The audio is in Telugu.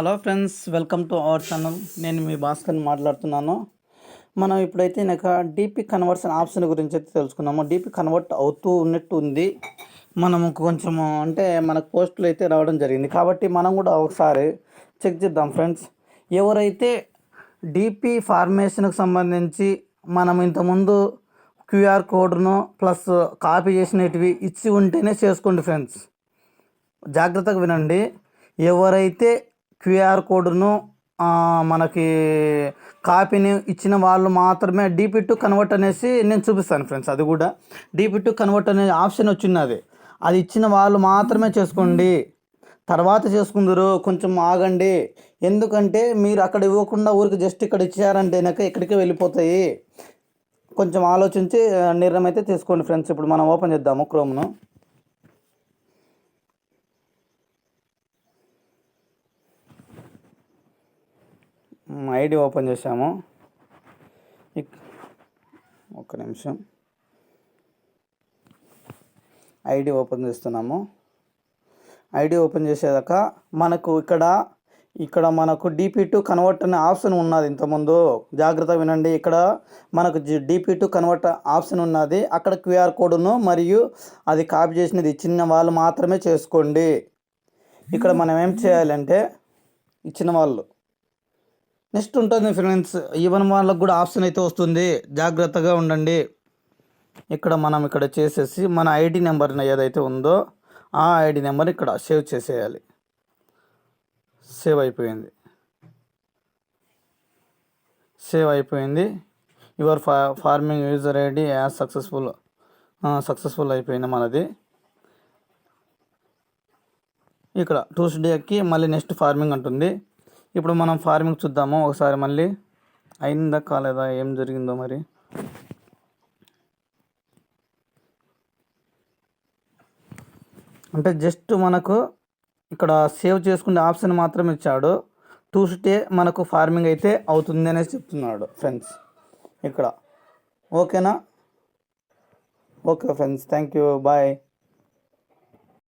Hello friends welcome to our channel. నేను మీ భాస్కర్ మాట్లాడుతున్నాను. మనం ఇప్పుడైతే నాకు డీపీ కన్వర్షన్ ఆప్షన్ గురించి అయితే తెలుసుకున్నాము. డీపీ కన్వర్ట్ అవుతూ ఉన్నట్టు ఉంది మనము కొంచెం అంటే మనకు పోస్టులు అయితే రావడం జరిగింది. కాబట్టి మనం కూడా ఒకసారి చెక్ చేద్దాం ఫ్రెండ్స్. ఎవరైతే డీపీ ఫార్మేషన్కి సంబంధించి మనం ఇంతకుముందు క్యూఆర్ కోడ్ను ప్లస్ కాపీ చేసినవి ఇచ్చి ఉంటేనే చేసుకోండి ఫ్రెండ్స్. జాగ్రత్తగా వినండి. ఎవరైతే క్యూఆర్ కోడ్ను మనకి కాపీని ఇచ్చిన వాళ్ళు మాత్రమే డీపీ టు కన్వర్ట్ అనేసి నేను చూపిస్తాను ఫ్రెండ్స్ అది కూడా. డీపీ టు కన్వర్ట్ అనే ఆప్షన్ వచ్చింది అది. ఇచ్చిన వాళ్ళు మాత్రమే చేసుకోండి. తర్వాత చేసుకుందరు కొంచెం ఆగండి. ఎందుకంటే మీరు అక్కడ ఇవ్వకుండా ఊరికి జస్ట్ ఇక్కడ ఇచ్చారంటే ఇక్కడికే వెళ్ళిపోతాయి. కొంచెం ఆలోచించి నిర్ణయం అయితే తీసుకోండి ఫ్రెండ్స్. ఇప్పుడు మనం ఓపెన్ చేద్దాము క్రోమ్ను. ఐడి ఓపెన్ చేసాము ఒక నిమిషం. ఐడి ఓపెన్ చేస్తున్నాము. ఐడి ఓపెన్ చేసేదాకా మనకు ఇక్కడ ఇక్కడ మనకు డిపి టు కన్వర్ట్ అనే ఆప్షన్ ఉన్నది ఇంతకుముందు. జాగ్రత్త వినండి ఇక్కడ మనకు డిపి టు కన్వర్ట్ ఆప్షన్ ఉన్నది. అక్కడ క్యూఆర్ కోడ్ను మరియు అది కాపీ చేసినది ఇచ్చిన వాళ్ళు మాత్రమే చేసుకోండి. ఇక్కడ మనం ఏం చేయాలంటే ఇచ్చిన వాళ్ళు నెక్స్ట్ ఉంటుంది ఫ్రెండ్స్ ఈవెన్ వాళ్ళకు కూడా ఆప్షన్ అయితే వస్తుంది. జాగ్రత్తగా ఉండండి. ఇక్కడ మనం ఇక్కడ చేసేసి మన ఐడి నెంబర్ ఏదైతే ఉందో ఆ ఐడి నెంబర్ ఇక్కడ సేవ్ చేసేయాలి. సేవ్ అయిపోయింది. సేవ్ అయిపోయింది. యువర్ ఫా farming user ID as successful successful అయిపోయింది మనది. ఇక్కడ ట్యూస్డేకి మళ్ళీ నెక్స్ట్ ఫార్మింగ్ ఉంటుంది. ఇప్పుడు మనం ఫార్మింగ్ చూద్దాము. ఒకసారి మళ్ళీ అయిందా కాలేదా? ఏం జరిగిందో మరి? అంటే జస్ట్ మనకు ఇక్కడ సేవ్ చేసుకునే ఆప్షన్ మాత్రం ఇచ్చాడు. ట్యూస్డే మనకు ఫార్మింగ్ అయితే అవుతుంది అనేసి చెప్తున్నాడు ఫ్రెండ్స్ ఇక్కడ. ఓకేనా okay friends thank you bye